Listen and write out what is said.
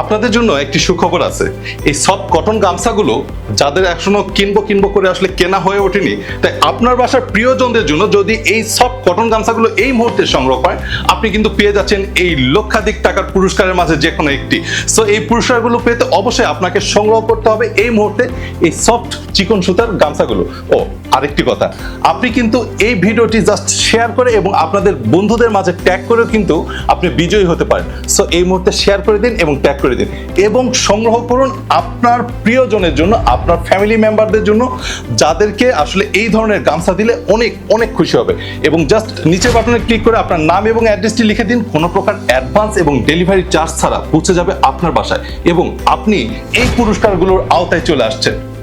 আপনাদের জন্য একটি সুখবর আছে। এই সব কটন গামছাগুলো যাদের এখনও কিনবো কিনবো করে আসলে কেনা হয়ে ওঠেনি, তাই আপনার বাসার প্রিয়জনদের জন্য যদি এই সব কটন গামছাগুলো এই মুহূর্তে সংগ্রহ করেন আপনি কিন্তু পেয়ে যাচ্ছেন এই লক্ষাধিক টাকার পুরস্কারের মাঝে যে কোনো একটি। সো এই পুরস্কারগুলো পেতে অবশ্যই আপনাকে সংগ্রহ করতে হবে এই মুহূর্তে। এই সফট চিকন সুতার গামছাগুলো। ও, আরেকটি কথা। আপনি কিন্তু এই ভিডিওটি জাস্ট শেয়ার করে এবং আপনাদের বন্ধুদের মাঝে ট্যাগ করেও কিন্তু আপনি বিজয়ী হতে পারেন। সো এই মুহূর্তে শেয়ার করে দিন এবং ট্যাগ করে দিন। এবং সংগ্রহ করুন আপনার প্রিয়জনের জন্য, আপনার ফ্যামিলি মেম্বারদের জন্য, যাদেরকে আসলে এই ধরনের গামছা দিলে অনেক অনেক খুশি হবে। এবং জাস্ট নিচের বাটনে ক্লিক করে আপনার নাম এবং অ্যাড্রেসটি লিখে দিন। কোনো প্রকার অ্যাডভান্স এবং ডেলিভারি চার্জ ছাড়া পৌঁছে যাবে আপনার বাসায়। এবং আপনি এই পুরস্কারগুলোর আওতায় চলে আসছেন।